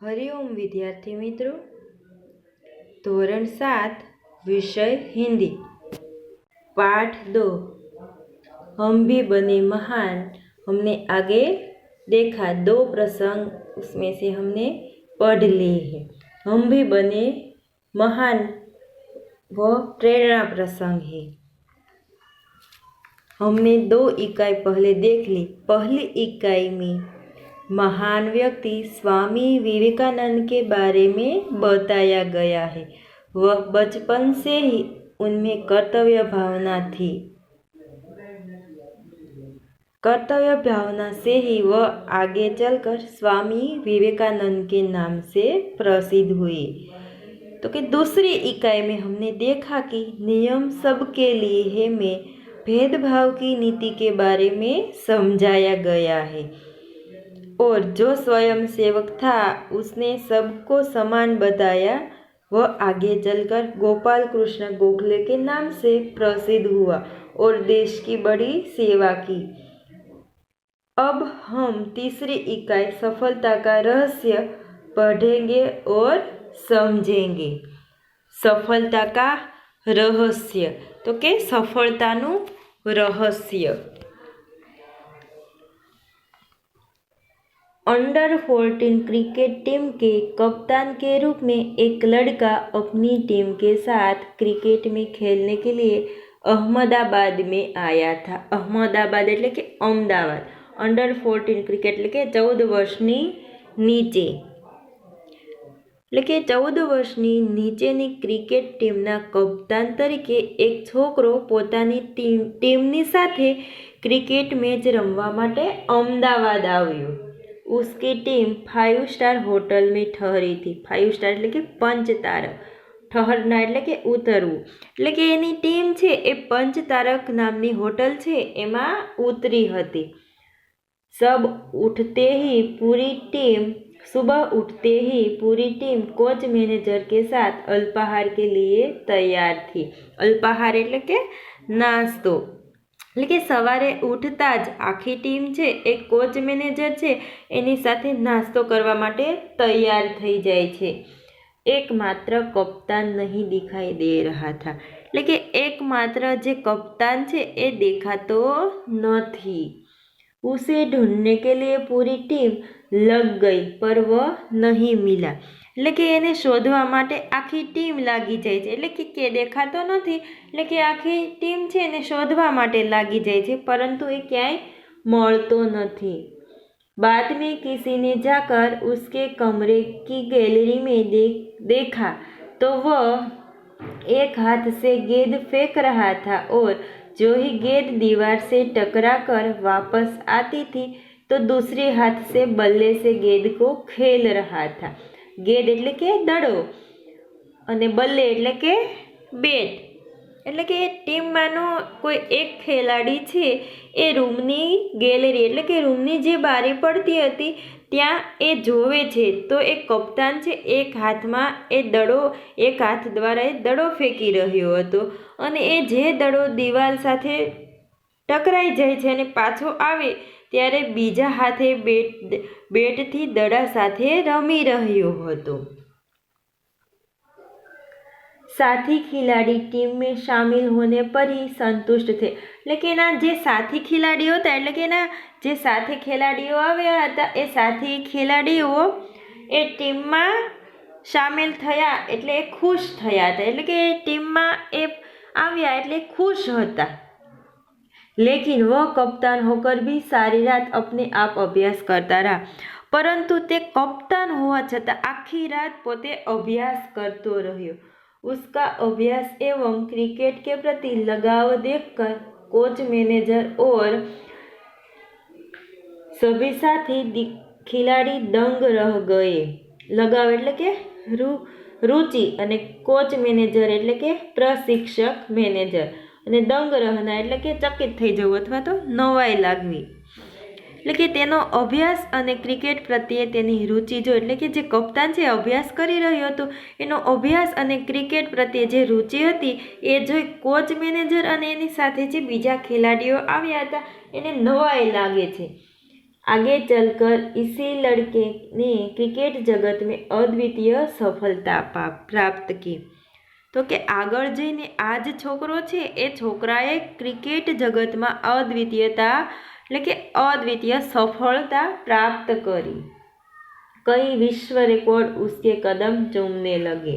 હરિઓમ વિદ્યાર્થી મિત્રો ધોરણ સાત વિષય हिंदी पाठ दो हम भी बने महान हमने आगे देखा दो प्रसंग उसमें से हमने पढ़ लिए हैं हम भी बने महान वह प्रेरणा प्रसंग है हमने दो इकाई पहले देख ली पहली इकाई में महान व्यक्ति स्वामी विवेकानंद के बारे में बताया गया है। वह बचपन से ही उनमें कर्तव्य भावना थी। कर्तव्य भावना से ही वह आगे चलकर स्वामी विवेकानंद के नाम से प्रसिद्ध हुए तो कि दूसरी इकाई में हमने देखा कि नियम सबके लिए है में भेदभाव की नीति के बारे में समझाया गया है। और जो स्वयं सेवक था उसने सबको समान बताया वह आगे चलकर गोपाल कृष्ण गोखले के नाम से प्रसिद्ध हुआ और देश की बड़ी सेवा की अब हम तीसरी इकाई सफलता का रहस्य पढ़ेंगे और समझेंगे સફળતા કા રહસ્ય તો કે સફળતાનું રહસ્ય अंडर फोर्टीन क्रिकेट टीम के कप्तान के रूप में एक लड़का अपनी टीम के साथ क्रिकेट में खेलने के लिए અહમદાબાદ में આયા था અહમદાબાદ એટલે કે અમદાવાદ અંડર ફોર્ટીન ક્રિકેટ એટલે કે ચૌદ વર્ષની નીચે એટલે કે ચૌદ વર્ષની નીચેની ક્રિકેટ ટીમના કપ્તાન તરીકે એક છોકરો પોતાની ટીમ ટીમની સાથે ક્રિકેટ મેચ રમવા માટે અમદાવાદ આવ્યો उसकी टीम फाइव स्टार होटल में ठहरी थी फाइव સ્ટાર એટલે કે પંચતારક ઠહરના એટલે કે ઉતરવું એટલે કે એની ટીમ છે એ પંચતારક નામની હોટલ છે એમાં ઉતરી હતી सब उठते ही पूरी टीम सुबह उठते ही पूरी टीम कोच मैनेजर के साथ अल्पाहार के लिए तैयार थी અલ્પાહાર એટલે કે નાસ્તો એટલે કે સવારે ઉઠતા જ આખી ટીમ છે એ કોચ મેનેજર છે એની સાથે નાસ્તો કરવા માટે તૈયાર થઈ જાય છે એકમાત્ર કપ્તાન નહીં દિખાઈ દે રહા થા એટલે કે એકમાત્ર જે કપ્તાન છે એ દેખાતો નથી उसे ढूंढने के लिए पूरी टीम लग गई पर वह नहीं मिला એટલે કે એને શોધવા માટે આખી ટીમ લાગી જાય છે એટલે કે કે દેખાતો નથી એટલે કે આખી ટીમ છે એને શોધવા માટે લાગી જાય છે પરંતુ એ ક્યાંય મળતો નથી बाद में किसी ने जाकर उसके कमरे की गैलरी में देख देखा तो वह एक हाथ से गेंद फेंक रहा था और जो ही गेंद दीवार से टकरा कर वापस आती थी तो दूसरे हाथ से बल्ले से गेंद को खेल रहा था गेंद એટલે કે દડો. અને બલ્લે એટલે કે બેટ. એટલે કે ટીમમાંનો કોઈ એક ખેલાડી છે, એ રૂમની ગેલેરી એટલે કે રૂમની જે બારી પડતી હતી, ત્યાં એ જોવે છે. તો એ કપ્તાન છે, એક હાથમાં એ દડો, એક હાથ દ્વારા એ દડો ફેંકી રહ્યો હતો. અને એ જે દડો દિવાલ સાથે ટકરાઈ જાય છે અને પાછો આવે ત્યારે બીજા હાથે બેટ, બેટથી દડા સાથે રમી રહ્યો હતો. સાથી ખેલાડી ટીમ મેં હોને પર ही સંતુષ્ટ થે. એટલે કે એના જે સાથી ખેલાડીઓ હતા, એટલે કે એના જે સાથી ખેલાડીઓ આવ્યા હતા, એ સાથી ખેલાડીઓ એ ટીમમાં સામેલ થયા એટલે ખુશ થયા હતા. એટલે કે એ ટીમમાં એ આવ્યા એટલે ખુશ હતા. लेकिन वह कप्तान होकर भी सारी रात अपने आप अभ्यास करता रहा પરંતુ તે કપ્તાન હોવા છતાં આખી રાત પોતે અભ્યાસ કરતો રહ્યો उसका अभ्यास एवं क्रिकेट के प्रति लगाव देखकर कोच मैनेजर और सभी साथी खिलाड़ी दंग रह गए લગાવ એટલે કે રુ રુચિ અને કોચ મેનેજર એટલે કે પ્રશિક્ષક મેનેજર અને દંગ રહના એટલે કે ચકિત થઈ જવું અથવા તો નવાઈ લાગવી. એટલે કે તેનો અભ્યાસ અને ક્રિકેટ પ્રત્યે તેની રુચિ જો એટલે કે જે કપ્તાન છે અભ્યાસ કરી રહ્યો હતો, એનો અભ્યાસ અને ક્રિકેટ પ્રત્યે જે રુચિ હતી, એ જોઈ કોચ, મેનેજર અને એની સાથે જે બીજા ખેલાડીઓ આવ્યા હતા, એને નવાઈ લાગે છે. આગે ચલકર ઇસી લડકે ને ક્રિકેટ જગત મેં અદ્વિતીય સફળતા પ્રાપ્ત કરી તો કે આગળ જઈને આ જ છોકરો છે, એ છોકરાએ ક્રિકેટ જગતમાં અદ્વિતીયતા, એટલે કે અદ્વિતીય સફળતા પ્રાપ્ત કરી. કઈ વિશ્વ રેકોર્ડ ઉસકે કદમ ચૂમને લગે?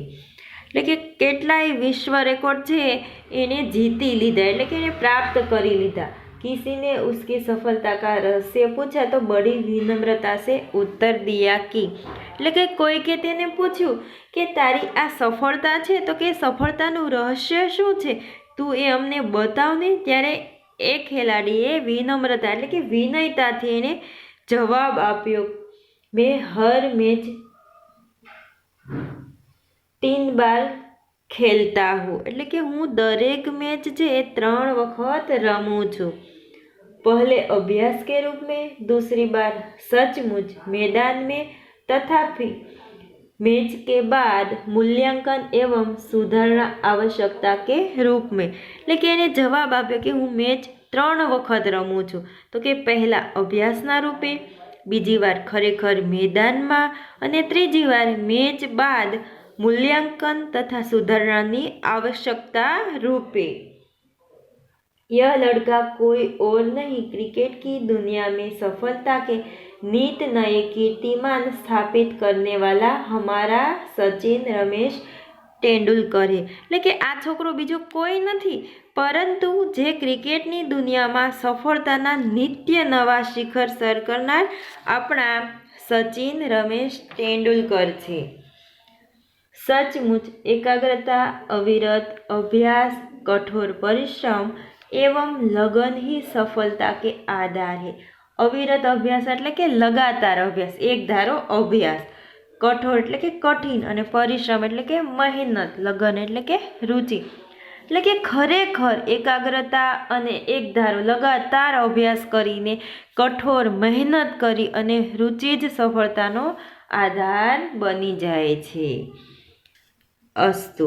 એટલે કે કેટલાય વિશ્વ રેકોર્ડ છે, એને જીતી લીધા, એટલે કે એને પ્રાપ્ત કરી લીધા. किसी ने उसकी सफलता का रहस्य पूछा तो बड़ी विनम्रता से उत्तर दिया कि એટલે કે કોઈકે તેને પૂછ્યું કે તારી આ સફળતા છે તો કે સફળતાનું રહસ્ય શું છે તું એ અમને બતાવ ને ત્યારે એ ખેલાડીએ વિનમ્રતા એટલે કે વિનયતાથી એને જવાબ આપ્યો મેં હર મેચ તીન બાર ખેલતા હું. એટલે કે હું દરેક મેચ છે એ ત્રણ વખત રમું છું. પહેલે અભ્યાસ કે રૂપ મેં, દૂસરી બાર સચમુચ મેદાન મેં તથા મેચ કે બાદ મૂલ્યાંકન એવમ સુધારણા આવશ્યકતા કે રૂપ મેં. એટલે કે એને જવાબ આપ્યો કે હું મેચ ત્રણ વખત રમું છું. તો કે પહેલાં અભ્યાસના રૂપે, બીજી વાર ખરેખર મેદાનમાં અને ત્રીજી વાર મેચ બાદ મૂલ્યાંકન તથા સુધારણાની આવશ્યકતા રૂપે. यह લડકા કોઈ ઓર નહીં. ક્રિકેટ કી दुनिया में सफलता के नित नए कीर्तिमान સ્થાપિત करने वाला हमारा સચિન રમેશ તેંડુલકરે. એટલે કે આ છોકરો બીજો કોઈ નથી. પરંતુ જે ક્રિકેટની દુનિયામાં સફળતાના નિત્ય નવા શિખર સર કરનાર આપણા સચિન રમેશ તેંડુલકર છે. સચમુચ, એકાગ્રતા, અવિરત, અભ્યાસ, કઠોર પરિશ્રમ એવમ લગન હી સફળતા કે આધાર હે. અવિરત અભ્યાસ એટલે કે લગાતાર અભ્યાસ, એક ધારો અભ્યાસ. કઠોર એટલે કે કઠિન અને પરિશ્રમ એટલે કે મહેનત, લગન એટલે કે રુચિ. એટલે કે ખરેખર એકાગ્રતા અને એક ધારો લગાતાર અભ્યાસ કરીને કઠોર મહેનત કરી અને રુચિ જ સફળતાનો આધાર બની જાય છે. अस्तु